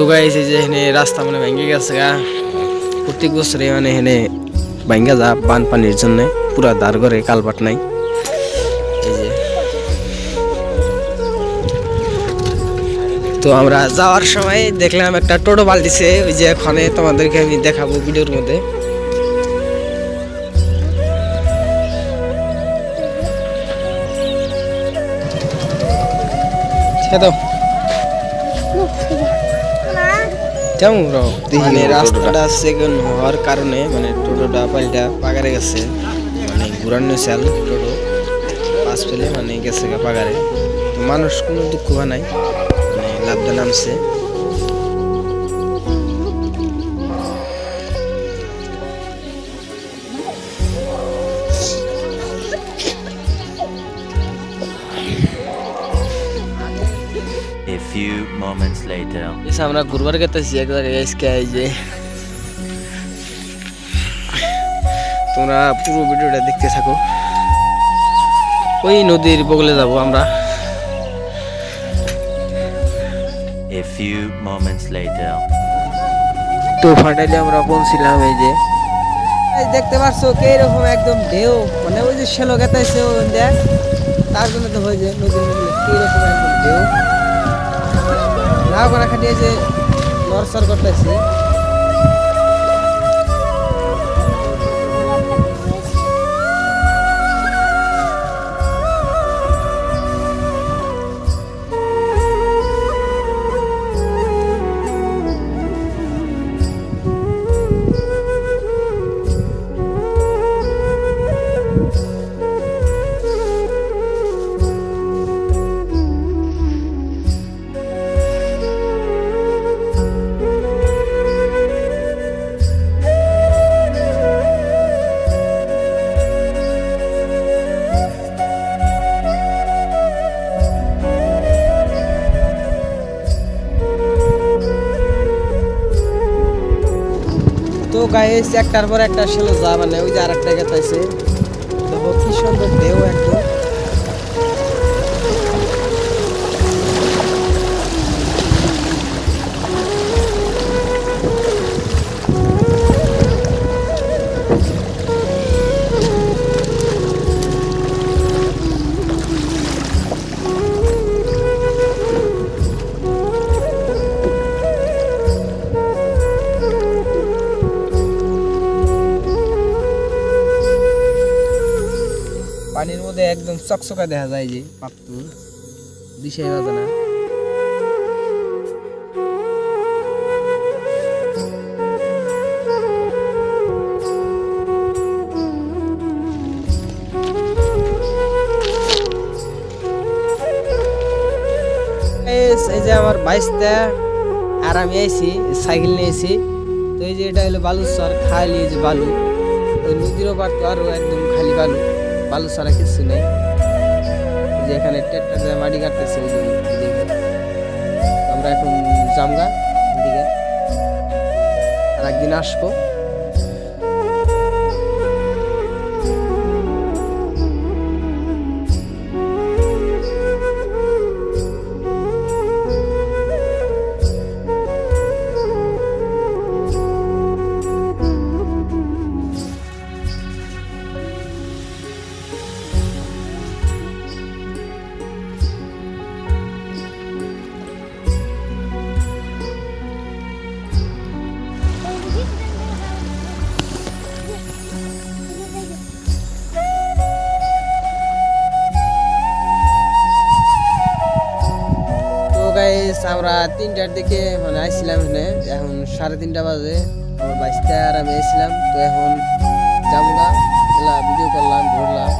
তো গাইস এই যে এখানে রাস্তা মানে ভেঙে গেছে গা। প্রত্যেক বছরে মানে এখানে ভাঙ্গা যা বান পানির জন্য। পুরা দাঁড় করে কালপাট নাই। তো আমরা যাওয়ার সময় দেখলাম একটা টোটো পাল্টিছে ওই যে এখানে তোমাদেরকে আমি দেখাবো ভিডিওর মধ্যে। ছেদো কেমন মানে রাস্তাটা সেকেন্ড হওয়ার কারণে মানে টোটোটা পাল্টা পাগারে গেছে। মানে ঘুরানো চাল টোটো। পাশ পেলে মানে গেছে গা পাগারে। মানুষ কোনো দুঃখ নাই মানে লাভটা নামছে। Moments later. এসে আমরা ঘুরবার গেতেছি এক জায়গায় আজকে এই যে তোমরা পুরো ভিডিওটা দেখতে থাকো। ওই নদীর বগলে যাব আমরা। A few moments later. তো ফাটাইলে আমরা পৌঁছিলাম এই যে। দেখতে পাচ্ছ কে এরকম একদম ঢেউ? মানে ওই যে শেলো গেতাইছে দেখ। তার জন্য তো হয়ে যায় নদীর মধ্যে। কি একদম ঢেউ। না করা খাটি এই যে নরসর করতেছি। তো গায়ে একটার পর একটা আসলে যা মানে ওই যে আর একটা গেতাইছে। তো কি সুন্দর দেও একদম। পানির মধ্যে একদম চকচকা দেখা যায় যে পাপ্তুর দিশাই বাজে না। এই যে আমার বাইশটা, আর আমি আইছি, সাইকেল নিয়েছি তো এই যে এটা হলো বালুচর খালি যে বালু। ওই নদীর ওপার তো আরও একদম খালি বালু। বালু ছাড়া কিছু নেই। যে এখানে ট্রেক্টর দিয়ে মাটি কাটতেছে আমরা এখন জামগা দিকে আর একদিন আসব। আমরা তিনটার দিকে মানে আইছিলাম এখানে এখন সাড়ে তিনটা বাজে, আমার বাইশটা আর আমি এসেছিলাম তো এখন জামগা ভিডিও করলাম ঘুরলাম।